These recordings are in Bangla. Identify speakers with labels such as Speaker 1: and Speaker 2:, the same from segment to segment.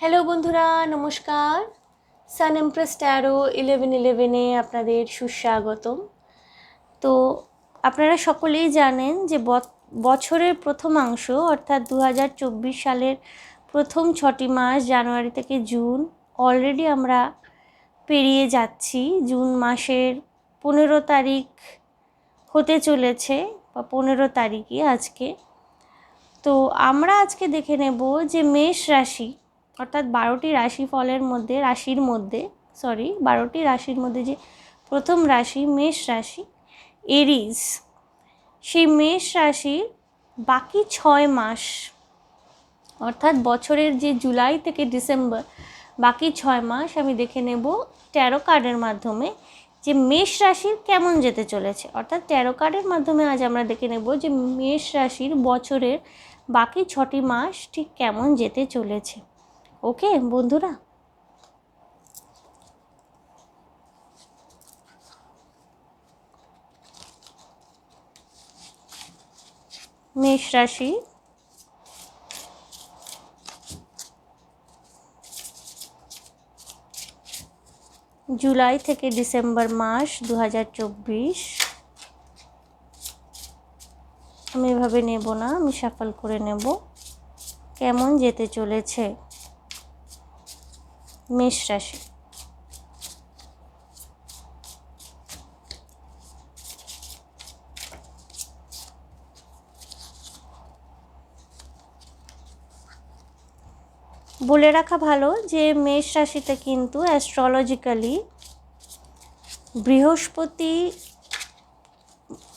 Speaker 1: হ্যালো বন্ধুরা, নমস্কার। সান এমপ্রেস ট্যারো ইলেভেন ইলেভেনে আপনাদের সুস্বাগতম। তো আপনারা সকলেই জানেন যে বছরের প্রথমাংশ অর্থাৎ দু হাজার চব্বিশ সালের প্রথম ছটি মাস, জানুয়ারি থেকে জুন অলরেডি আমরা পেরিয়ে যাচ্ছি। জুন মাসের পনেরো তারিখ হতে চলেছে, বা পনেরো তারিখই আজকে। তো আমরা আজকে দেখে নেব যে মেষ রাশি অর্থাৎ বারোটি রাশি ফলের মধ্যে, রাশির মধ্যে সরি বারোটি রাশির মধ্যে যে প্রথম রাশি, মেষ রাশি, এরিজ, সেই মেষ রাশির বাকি ছয় মাস, অর্থাৎ বছরের যে জুলাই থেকে ডিসেম্বর, বাকি ছয় মাস আমি দেখে নেব ট্যারো কার্ডের মাধ্যমে যে মেষ রাশির কেমন যেতে চলেছে। অর্থাৎ ট্যারো কার্ডের মাধ্যমে আজ আমরা দেখে নেব যে মেষ রাশির বছরের বাকি ছটি মাস ঠিক কেমন যেতে চলেছে। ওকে, বন্ধুরা। মেষ রাশি। জুলাই থেকে ডিসেম্বর মাস দু হাজার চব্বিশ। আমি এভাবে নেব না, আমি সাফল করে নেব। কেমন যেতে চলেছে? মেষ রাশি। বলে রাখা ভালো যে মেষ রাশিতে কিন্তু অ্যাস্ট্রোলজিক্যালি বৃহস্পতি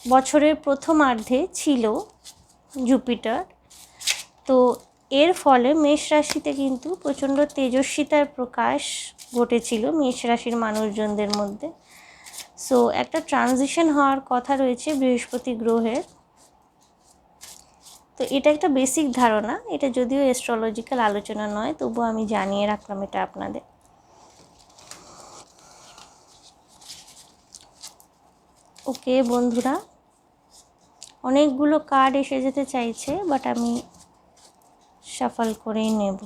Speaker 1: বছরের প্রথমার্ধে ছিল জুপিটার তো এর ফলে মেষ রাশিতে কিন্তু প্রচণ্ড তেজস্বিতার প্রকাশ ঘটেছিল মেষ রাশির মানুষজনদের মধ্যে। সো একটা ট্রানজিশন হওয়ার কথা রয়েছে বৃহস্পতি গ্রহের। তো এটা একটা বেসিক ধারণা, এটা যদিও অ্যাস্ট্রোলজিক্যাল আলোচনা নয়, তবুও আমি জানিয়ে রাখলাম এটা আপনাদের। ওকে বন্ধুরা, অনেকগুলো কার্ড এসে যেতে চাইছে বাট আমি সাফল করেই নেব।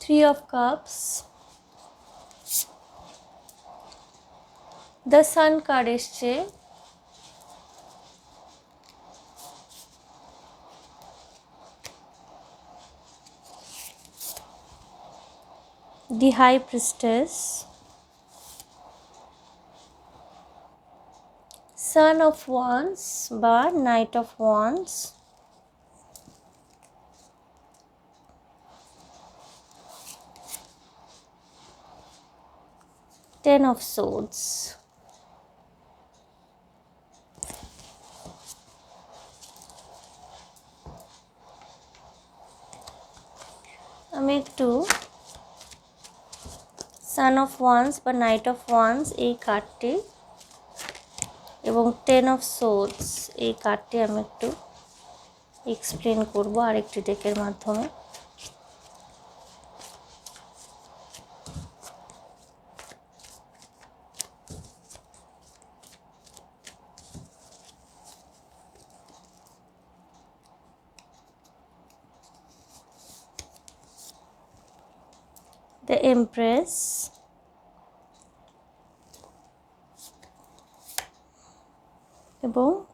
Speaker 1: Three of cups the sun card এসছে the high priestess sun of wands বা knight of wands ten of swords. একটু সান অফ ওয়ান্স বা নাইট অফ ওয়ান্স এই কার্ডটি, এবং টেন অফ সোর্স এই কার্ডটি আমি একটু এক্সপ্লেন করব আরেকটি ডেকের মাধ্যমে।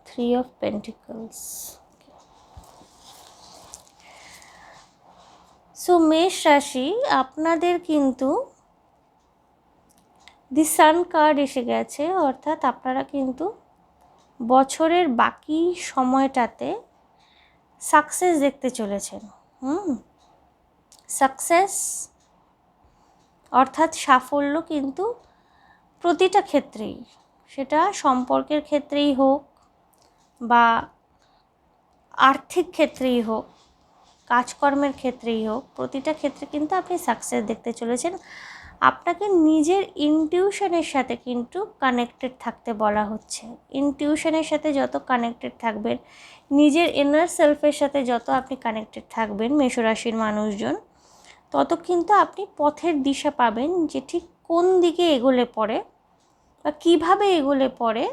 Speaker 1: থ্রি অফ পেন্টিকলস সো মেষ রাশি আপনাদের কিন্তু দি সান কার্ড এসে গেছে, অর্থাৎ আপনারা কিন্তু বছরের বাকি সময়টাতে সাকসেস দেখতে চলেছেন, হুম? সাকসেস অর্থাৎ সাফল্য কিন্তু প্রতিটা ক্ষেত্রেই, সেটা সম্পর্কের ক্ষেত্রেই হোক বা আর্থিক ক্ষেত্রেই হোক, কাজকর্মের ক্ষেত্রেই হোক, প্রতিটা ক্ষেত্রে কিন্তু আপনি সাকসেস দেখতে চলেছেন। আপনাকে নিজের ইনটিউশনের সাথে কিন্তু কানেক্টেড থাকতে বলা হচ্ছে। ইনটিউশনের সাথে যত কানেক্টেড থাকবেন, নিজের ইনার সেলফের সাথে যত আপনি কানেক্টেড থাকবেন, মেষরাশির মানুষজন, তত কিন্তু আপনি পথের দিশা পাবেন যে ঠিক কোন দিকে এগোলে পড়ে বা কীভাবে এগোলে পরে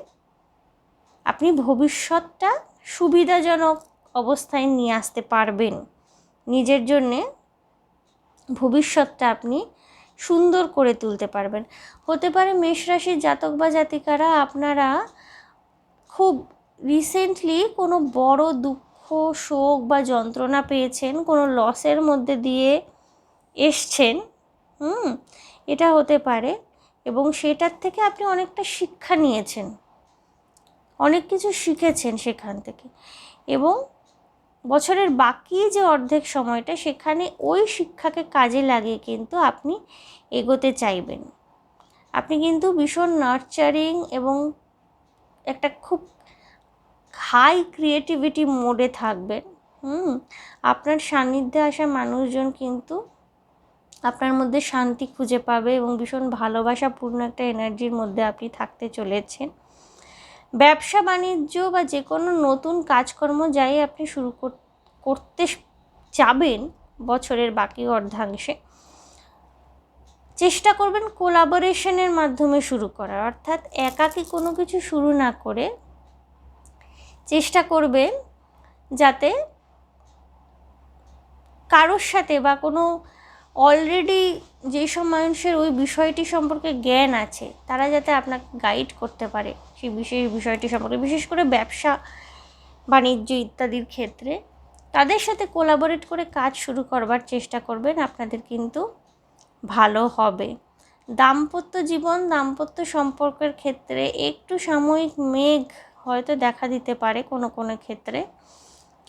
Speaker 1: আপনি ভবিষ্যৎটা সুবিধাজনক অবস্থায় নিয়ে আসতে পারবেন। নিজের জন্যে ভবিষ্যৎটা আপনি সুন্দর করে তুলতে পারবেন। হতে পারে মেষ রাশির জাতক বা জাতিকারা আপনারা খুব রিসেন্টলি কোনো বড় দুঃখ, শোক বা যন্ত্রণা পেয়েছেন, কোনো লসের মধ্যে দিয়ে এসছেন, হুম, এটা হতে পারে এবং সেটার থেকে আপনি অনেকটা শিক্ষা নিয়েছেন। অনেক কিছু শিখেছেন সেখান থেকে। এবং বছরের বাকি যে অর্ধেক সময়টা, সেখানে ওই শিক্ষাকে কাজে লাগিয়ে কিন্তু আপনি এগোতে চাইবেন। আপনি কিন্তু ভীষণ নার্চারিং এবং একটা খুব হাই ক্রিয়েটিভিটি মোডে থাকবেন। হুম, আপনার সান্নিধ্যে আসা মানুষজন কিন্তু আপনার মধ্যে শান্তি খুঁজে পাবে এবং ভীষণ ভালোবাসাপূর্ণ একটা এনার্জির মধ্যে আপনি থাকতে চলেছেন। ব্যবসা, বাণিজ্য বা যে কোনো নতুন কাজকর্ম যাই আপনি শুরু করতে যাবেন বছরের বাকি অর্ধাংশে, চেষ্টা করবেন কোলাবোরেশনের মাধ্যমে শুরু করার। অর্থাৎ একাকি কোনো কিছু শুরু না করে চেষ্টা করবেন যাতে কারোর সাথে বা কোনো অলরেডি যেসব মানুষের ওই বিষয়টি সম্পর্কে জ্ঞান আছে, তারা যাতে আপনাকে গাইড করতে পারে সেই বিশেষ বিষয়টি সম্পর্কে, বিশেষ করে ব্যবসা, বাণিজ্য ইত্যাদির ক্ষেত্রে, তাদের সাথে কোলাবোরেট করে কাজ শুরু করবার চেষ্টা করবেন, আপনাদের কিন্তু ভালো হবে। দাম্পত্য জীবন, দাম্পত্য সম্পর্কের ক্ষেত্রে একটু সাময়িক মেঘ হয়তো দেখা দিতে পারে কোনো কোনো ক্ষেত্রে,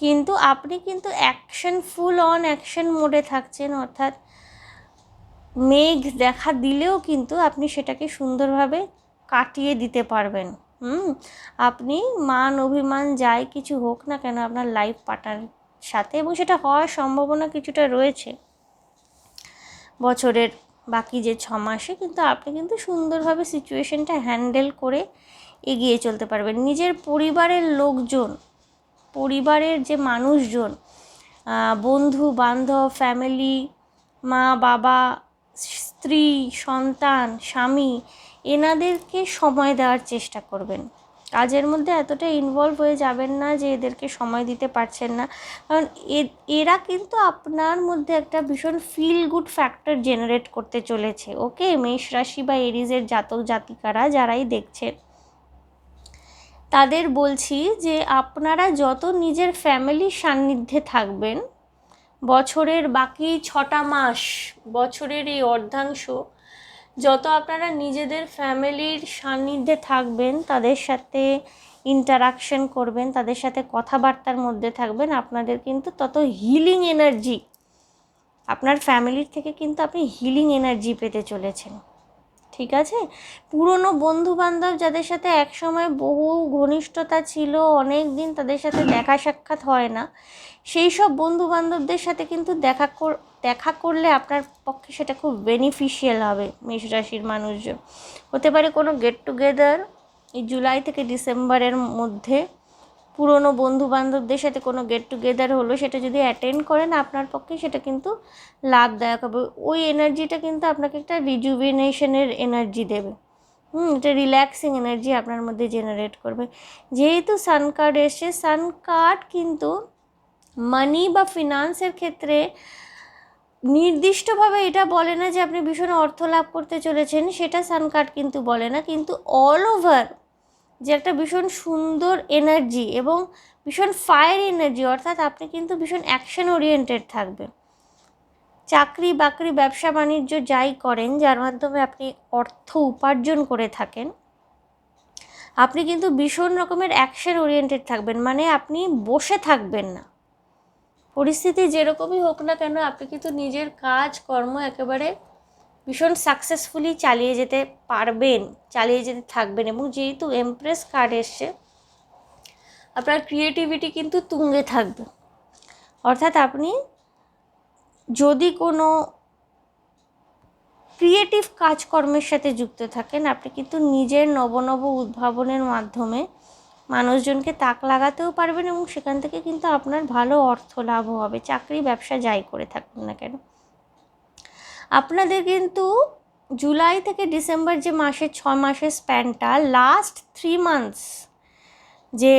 Speaker 1: কিন্তু আপনি কিন্তু অ্যাকশন ফুল অন অ্যাকশন মোডে থাকছেন, অর্থাৎ মেঘ দেখা দিলেও কিন্তু আপনি সেটাকে সুন্দরভাবে কাটিয়ে দিতে পারবেন। হুম? আপনি মান, অভিমান যাই কিছু হোক না কেন আপনার লাইফ পার্টনার সাথে এবং সেটা হওয়ার সম্ভাবনা কিছুটা রয়েছে। বছরের বাকি যে ছ মাসে কিন্তু আপনি কিন্তু সুন্দরভাবে সিচুয়েশনটা হ্যান্ডেল করে এগিয়ে চলতে পারবেন। নিজের পরিবারের লোকজন, পরিবারের যে মানুষজন বন্ধু, বান্ধব ফ্যামিলি মা, বাবা স্ত্রী, সন্তান, স্বামী এনাদেরকে সময় দেওয়ার চেষ্টা করবেন। কাজের মধ্যে এতটা ইনভলভ হয়ে যাবেন না যে এদেরকে সময় দিতে পারছেন না। কারণ এরা কিন্তু আপনার মধ্যে একটা ভীষণ ফিল গুড ফ্যাক্টর জেনারেট করতে চলেছে ওকে মেষ রাশি বা এরিজের জাতক জাতিকারা যারাই দেখছেন, তাদের বলছি যে আপনারা যত নিজের ফ্যামিলির সান্নিধ্যে থাকবেন বছরের বাকি ছটা মাস, বছরের এই অর্ধাংশ, যত আপনারা নিজেদের ফ্যামিলির সান্নিধ্যে থাকবেন, তাদের সাথে ইন্টারাকশন করবেন, তাদের সাথে কথাবার্তার মধ্যে থাকবেন, আপনাদের কিন্তু তত হিলিং এনার্জি আপনার ফ্যামিলির থেকে কিন্তু আপনি হিলিং এনার্জি পেতে চলেছেন। ঠিক আছে? পুরনো বন্ধু বান্ধব যাদের সাথে একসময় বহু ঘনিষ্ঠতা ছিল অনেক দিন তাদের সাথে দেখা সাক্ষাৎ হয় না সেই সব বন্ধু বান্ধবদের সাথে কিন্তু দেখা কর দেখা করলে আপনার পক্ষে সেটা খুব বেনিফিশিয়াল হবে মেষ রাশির মানুষজন। হতে পারে কোনো গেট টুগেদার এই জুলাই থেকে ডিসেম্বরের মধ্যে। পুরনো বন্ধু বান্ধবদের সাথে কোনো গেট টুগেদার হলো, সেটা যদি অ্যাটেন্ড করেন আপনার পক্ষে, সেটা কিন্তু লাভদায়ক হবে। ওই এনার্জিটা কিন্তু আপনাকে একটা রিজুভিনেশনের এনার্জি দেবে। হুম এটা রিল্যাক্সিং এনার্জি আপনার মধ্যে জেনারেট করবে। যেহেতু সান কার্ড এসছে সান কার্ড কিন্তু মানি বা ফিনান্সের ক্ষেত্রে নির্দিষ্টভাবে এটা বলে না যে আপনি ভীষণ অর্থ লাভ করতে চলেছেন, সেটা সান কার্ড কিন্তু বলে না। কিন্তু অল ওভার যে একটা ভীষণ সুন্দর এনার্জি এবং ভীষণ ফায়ার এনার্জি অর্থাৎ আপনি কিন্তু ভীষণ অ্যাকশন ওরিয়েন্টেড থাকবেন। চাকরি বাকরি, ব্যবসা বাণিজ্য যাই করেন, যার মাধ্যমে আপনি অর্থ উপার্জন করে থাকেন, আপনি কিন্তু ভীষণ রকমের অ্যাকশন ওরিয়েন্টেড থাকবেন মানে আপনি বসে থাকবেন না। পরিস্থিতি যেরকমই হোক না কেন, আপনি কিন্তু নিজের কাজ, কর্ম একেবারে ভীষণ সাকসেসফুলি চালিয়ে যেতে পারবেন, চালিয়ে যেতে থাকবেন এবং যেহেতু এমপ্রেস কার্ড এসছে, আপনার ক্রিয়েটিভিটি কিন্তু তুঙ্গে থাকবে। অর্থাৎ আপনি যদি কোনো ক্রিয়েটিভ কাজকর্মের সাথে যুক্ত থাকেন, আপনি কিন্তু নিজের নবনব উদ্ভাবনের মাধ্যমে মানুষজনকে তাক লাগাতেও পারবেন এবং সেখান থেকে কিন্তু আপনার ভালো অর্থ লাভও হবে। চাকরি, ব্যবসা যাই করে থাকুন না কেন। আপনাদের কিন্তু জুলাই থেকে ডিসেম্বর যে মাসের ছ মাসের স্প্যানটা লাস্ট থ্রি মান্থস যে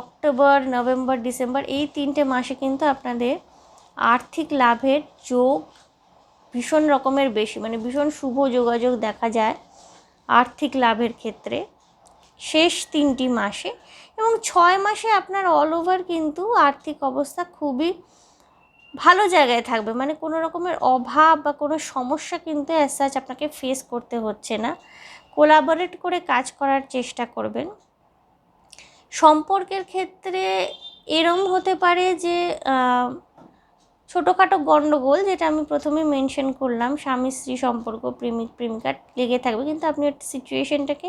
Speaker 1: অক্টোবর, নভেম্বর, ডিসেম্বর, এই তিনটে মাসে কিন্তু আপনাদের আর্থিক লাভের যোগ ভীষণ রকমের বেশি মানে ভীষণ শুভ যোগাযোগ দেখা যায় আর্থিক লাভের ক্ষেত্রে শেষ তিনটি মাসে এবং ছয় মাসে আপনার অল ওভার কিন্তু আর্থিক অবস্থা খুবই ভালো জায়গায় থাকবে। মানে কোনো রকমের অভাব বা কোনো সমস্যা কিন্তু অ্যাজ সাচ আপনাকে ফেস করতে হচ্ছে না। কোলাবোরেট করে কাজ করার চেষ্টা করবেন। সম্পর্কের ক্ষেত্রে এরম হতে পারে যে ছোটোখাটো গণ্ডগোল যেটা আমি প্রথমে মেনশন করলাম, স্বামী, স্ত্রী, সম্পর্ক, প্রেমিক প্রেমিকার লেগে থাকবে কিন্তু আপনি একটা সিচুয়েশনটাকে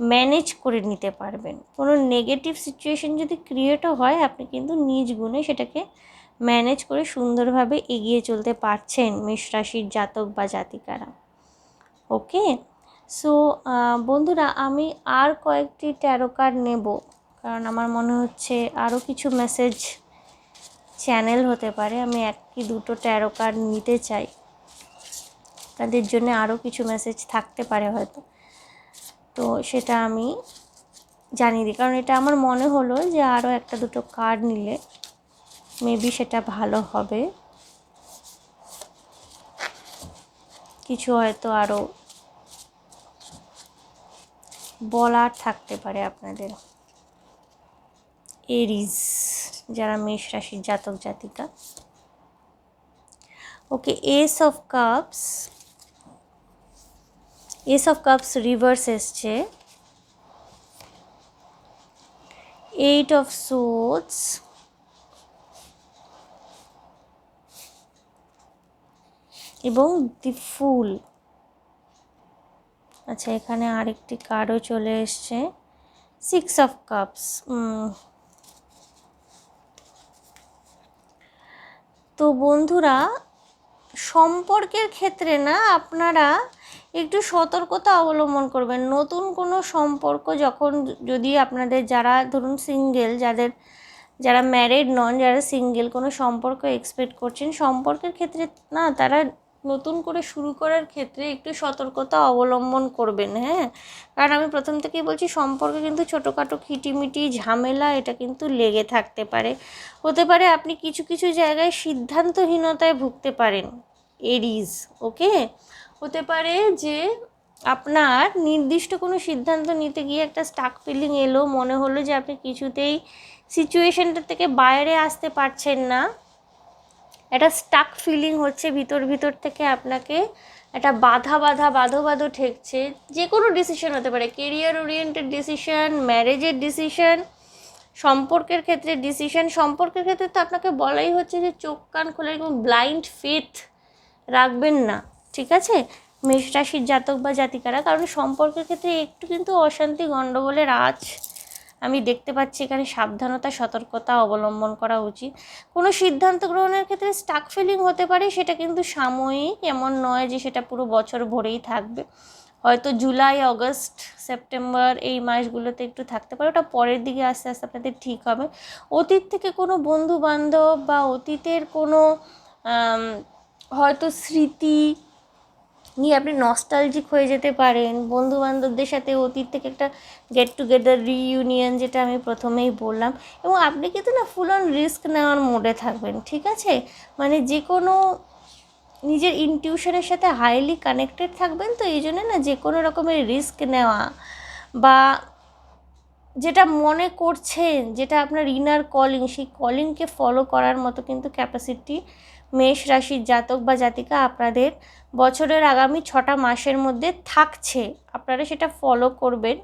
Speaker 1: ম্যানেজ করে নিতে পারবেন। কোনো নেগেটিভ সিচুয়েশন যদি ক্রিয়েটও হয়, আপনি কিন্তু নিজ গুণে সেটাকে ম্যানেজ করে সুন্দরভাবে এগিয়ে চলতে পারছেন মেষ রাশির জাতক বা জাতিকারা। ওকে? সো বন্ধুরা, আমি আর কয়েকটি ট্যারো কার্ড নেব, কারণ আমার মনে হচ্ছে আরও কিছু মেসেজ চ্যানেল হতে পারে। আমি এক কি দুটো ট্যারো কার্ড নিতে চাই। তাদের জন্য আরও কিছু মেসেজ থাকতে পারে হয়তো। তো সেটা আমি জানিয়ে দিই, কারণ এটা আমার মনে হলো যে আরও একটা দুটো কার্ড নিলে মেবি সেটা ভালো হবে। কিছু হয়তো আরও বলার থাকতে পারে আপনাদের। এরিজ যারা মেষ রাশির জাতক জাতিকা। Okay ace of cups ace of cups reverse এসছে। এইট অফ সোটস এবং দি ফুল। আচ্ছা এখানে আরেকটি কার্ডও চলে এসছে। সিক্স অফ কাপস তো বন্ধুরা, সম্পর্কের ক্ষেত্রে না, আপনারা একটু সতর্কতা অবলম্বন করবেন। নতুন কোনো সম্পর্ক যখন যদি আপনাদের যারা, ধরুন সিঙ্গেল যাদের, যারা ম্যারিড নন, যারা সিঙ্গেল কোনো সম্পর্ক এক্সপেক্ট করছেন, সম্পর্কের ক্ষেত্রে না, তারা নতুন করে শুরু করার ক্ষেত্রে একটু সতর্কতা অবলম্বন করবেন হ্যাঁ? কারণ আমি প্রথম থেকেই বলছি, সম্পর্কে কিন্তু ছোটোখাটো খিটিমিটি, ঝামেলা, এটা কিন্তু লেগে থাকতে পারে। হতে পারে আপনি কিছু কিছু জায়গায় সিদ্ধান্তহীনতায় ভুগতে পারেন, এরিজ, ওকে? হতে পারে যে আপনার নির্দিষ্ট কোনো সিদ্ধান্ত নিতে গিয়ে একটা স্টাক ফিলিং এলো, মনে হলো যে আপনি কিছুতেই সিচুয়েশনটা থেকে বাইরে আসতে পারছেন না। একটা স্টাক ফিলিং হচ্ছে ভিতর ভিতর থেকে আপনাকে একটা বাধা বাধা বাঁধো বাঁধো ঠেকছে। যে কোনো ডিসিশন হতে পারে। কেরিয়ার ওরিয়েন্টেড ডিসিশন ম্যারেজের ডিসিশন সম্পর্কের ক্ষেত্রে ডিসিশন সম্পর্কের ক্ষেত্রে তো আপনাকে বলাই হচ্ছে যে চোখ, কান খোলা এবং ব্লাইন্ড ফেথ রাখবেন না। ঠিক আছে? মেষ রাশির জাতক বা জাতিকারা, কারণ সম্পর্কের ক্ষেত্রে একটু কিন্তু অশান্তি গণ্ডগোলের আজ আমি দেখতে পাচ্ছি এখানে সাবধানতা, সতর্কতা অবলম্বন করা উচিত। কোনো সিদ্ধান্ত গ্রহণের ক্ষেত্রে স্টাক ফিলিং হতে পারে, সেটা কিন্তু সাময়িক, এমন নয় যে সেটা পুরো বছর ভরেই থাকবে। হয়তো জুলাই, অগস্ট, সেপ্টেম্বর এই মাসগুলোতে একটু থাকতে পারে, ওটা পরের দিকে আস্তে আস্তে আপনাদের ঠিক হবে। অতীত থেকে কোনো বন্ধু বান্ধব বা অতীতের কোনো হয়তো স্মৃতি নিয়ে আপনি নস্টালজিক হয়ে যেতে পারেন। বন্ধু বান্ধবদের সাথে অতীত থেকে একটা গেট টুগেদার রিইউনিয়ন যেটা আমি প্রথমেই বললাম। এবং আপনি কিন্তু না ফুল অন রিস্ক নেওয়ার মোডে থাকবেন, ঠিক আছে? মানে যে কোনো নিজের ইনটিউশনের সাথে হাইলি কানেক্টেড থাকবেন তো, এই জন্য না যে কোনো রকমের রিস্ক নেওয়া বা যেটা মনে করছেন, যেটা আপনার ইনার কলিং সেই কলিংকে ফলো করার মতো কিন্তু ক্যাপাসিটি মেষ রাশির জাতক বা জাতিকা আপনাদের বছরের আগামী ছটা মাসের মধ্যে থাকছে। আপনারা সেটা ফলো করবেন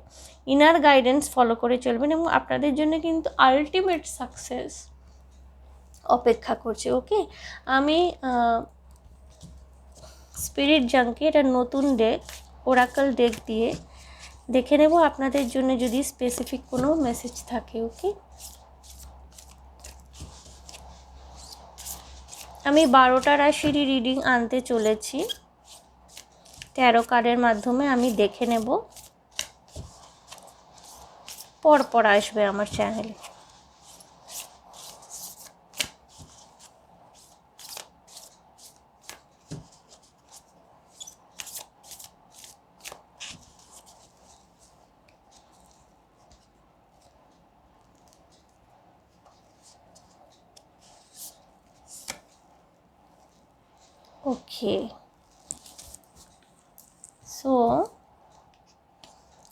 Speaker 1: ইনার গাইডেন্স ফলো করে চলবেন এবং আপনাদের জন্য কিন্তু আলটিমেট সাকসেস অপেক্ষা করছে ওকে আমি স্পিরিট জাঙ্কে এটা নতুন ডেক ওরাকল ডেক দিয়ে দেখে নেব। আপনাদের জন্য যদি স্পেসিফিক কোনো মেসেজ থাকে ওকে আমি বারোটা রাশিরই রিডিং আনতে চলেছি। তেরো কার্ডের মাধ্যমে আমি দেখে নেব। পরপর আসবে আমার চ্যানেলে ওকে সো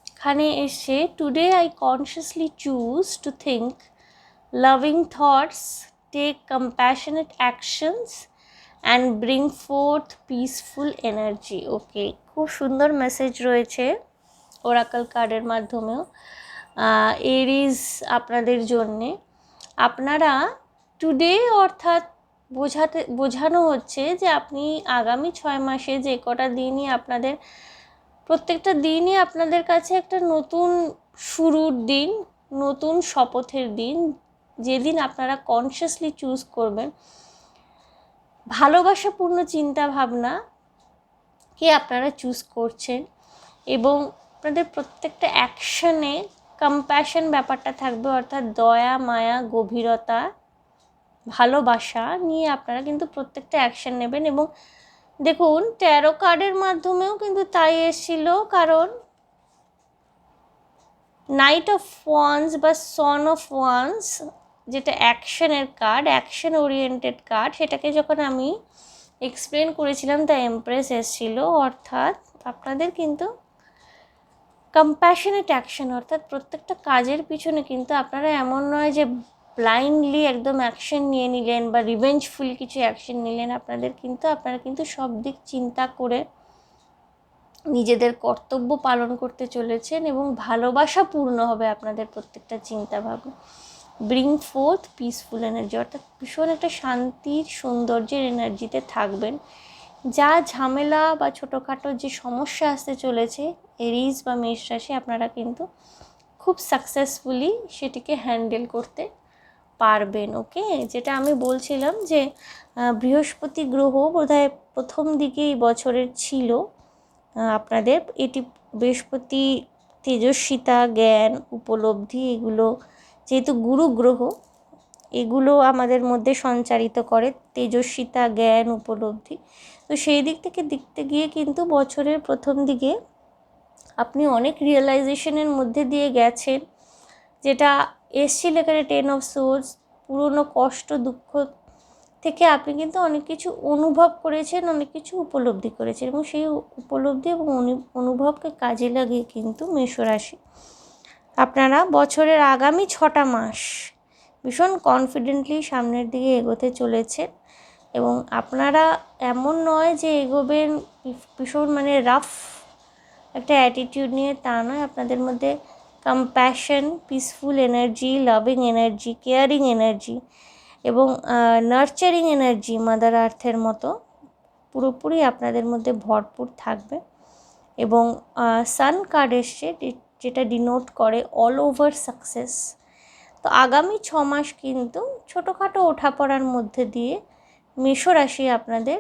Speaker 1: এখানে এসে today I consciously choose to think loving thoughts take compassionate actions and bring forth peaceful energy okay খুব সুন্দর মেসেজ রয়েছে ওরাকল কার্ডের মাধ্যমেও। এরিজ আপনাদের জন্যে। আপনারা টুডে অর্থাৎ বোঝাতে, বোঝানো হচ্ছে যে আপনি আগামী ছয় মাসে যে কটা দিনই আপনাদের, প্রত্যেকটা দিনই আপনাদের কাছে একটা নতুন শুরুর দিন, নতুন শপথের দিন, যেদিন আপনারা কনসিয়াসলি চুজ করবেন। ভালোবাসাপূর্ণ চিন্তা ভাবনা কে আপনারা চুজ করছেন এবং আপনাদের প্রত্যেকটা অ্যাকশনে কম্প্যাশন ব্যাপারটা থাকবে, অর্থাৎ দয়া, মায়া, গভীরতা ভালোবাসা নিয়ে আপনারা কিন্তু প্রত্যেকটা অ্যাকশন নেবেন এবং দেখুন ট্যারো কার্ডের মাধ্যমেও কিন্তু তাই এসেছিল, কারণ নাইট অফ ওয়ান্স বা সন অফ ওয়ান্স যেটা অ্যাকশনের কার্ড অ্যাকশন ওরিয়েন্টেড কার্ড সেটাকে যখন আমি এক্সপ্লেন করেছিলাম তা এমপ্রেস এসেছিল, অর্থাৎ আপনাদের কিন্তু কম্প্যাশনেট অ্যাকশন অর্থাৎ প্রত্যেকটা কাজের পিছনে কিন্তু আপনারা এমন নয় যে ব্লাইন্ডলি একদম অ্যাকশন নিয়ে নিলেন বা রিভেঞ্জফুল কিছু অ্যাকশন নিলেন আপনাদের কিন্তু, আপনারা কিন্তু সব দিক চিন্তা করে নিজেদের কর্তব্য পালন করতে চলেছেন এবং ভালোবাসা পূর্ণ হবে আপনাদের প্রত্যেকটা চিন্তাভাবনা। ব্রিং ফোর্থ পিসফুল এনার্জি অর্থাৎ ভীষণ একটা শান্তির, সৌন্দর্যের এনার্জিতে থাকবেন। যা ঝামেলা বা ছোটোখাটো যে সমস্যা আসতে চলেছে এরিজ বা মেষ রাশি, আপনারা কিন্তু খুব সাকসেসফুলি সেটিকে হ্যান্ডেল করতে পারবেন, ওকে? যেটা আমি বলছিলাম যে বৃহস্পতি গ্রহ বোধহয় প্রথম দিকে এই বছরের ছিল। আপনাদের এটি বৃহস্পতি তেজস্বিতা জ্ঞান, উপলব্ধি এগুলো যেহেতু গুরু গ্রহ, এগুলো আমাদের মধ্যে সঞ্চারিত করে তেজস্বিতা জ্ঞান, উপলব্ধি। তো সেই দিক থেকে দেখতে গিয়ে কিন্তু বছরের প্রথম দিকে আপনি অনেক রিয়েলাইজেশনের মধ্যে দিয়ে গেছেন। যেটা এসছিল এখানে টেন অফ সোর্স পুরনো কষ্ট, দুঃখ থেকে আপনি কিন্তু অনেক কিছু অনুভব করেছেন, অনেক কিছু উপলব্ধি করেছেন এবং সেই উপলব্ধি এবং অনুভবকে কাজে লাগিয়ে কিন্তু মেষরাশি। আপনারা বছরের আগামী ছটা মাস ভীষণ কনফিডেন্টলি সামনের দিকে এগোতে চলেছেন এবং আপনারা এমন নয় যে এগোবেন ভীষণ মানে রাফ একটা অ্যাটিটিউড নিয়ে তা নয়। আপনাদের মধ্যে compassion peaceful energy loving energy caring energy এবং নার্চারিং এনার্জি মাদার আর্থের মতো পুরোপুরি আপনাদের মধ্যে ভরপুর থাকবে এবং সান কার্ড এসছে যেটা ডিনোট করে অল ওভার সাকসেস তো আগামী ছ মাস কিন্তু ছোটোখাটো ওঠাপড়ার মধ্যে দিয়ে মেষরাশি আপনাদের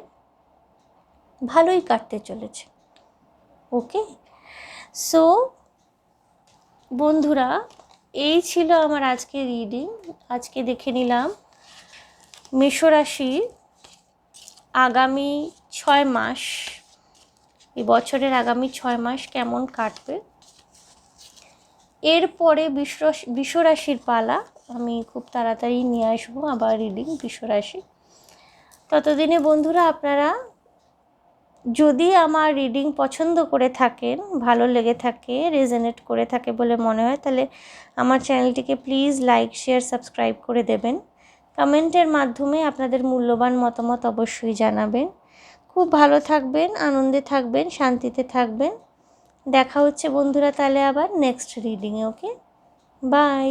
Speaker 1: ভালোই কাটতে চলেছে। ওকে সো বন্ধুরা, এই ছিল আমার আজকে রিডিং আজকে দেখে নিলাম মেষরাশির আগামী ছয় মাস, এই বছরের আগামী ছয় মাস কেমন কাটবে? এরপরে বিশ্বরাশির পালা, আমি খুব তাড়াতাড়ি নিয়ে আসব আবার রিডিং বিশ্বরাশি ততদিনে বন্ধুরা, আপনারা যদি আমার রিডিং পছন্দ করে থাকেন, ভালো লেগে থাকে রেজেনেট করে থাকে বলে মনে হয়, তাহলে আমার চ্যানেলটিকে প্লিজ লাইক শেয়ার সাবস্ক্রাইব করে দেবেন। কমেন্টের মাধ্যমে আপনাদের মূল্যবান মতামত অবশ্যই জানাবেন। খুব ভালো থাকবেন, আনন্দে থাকবেন, শান্তিতে থাকবেন। দেখা হচ্ছে বন্ধুরা তাহলে আবার নেক্সট রিডিংয়ে ওকে বাই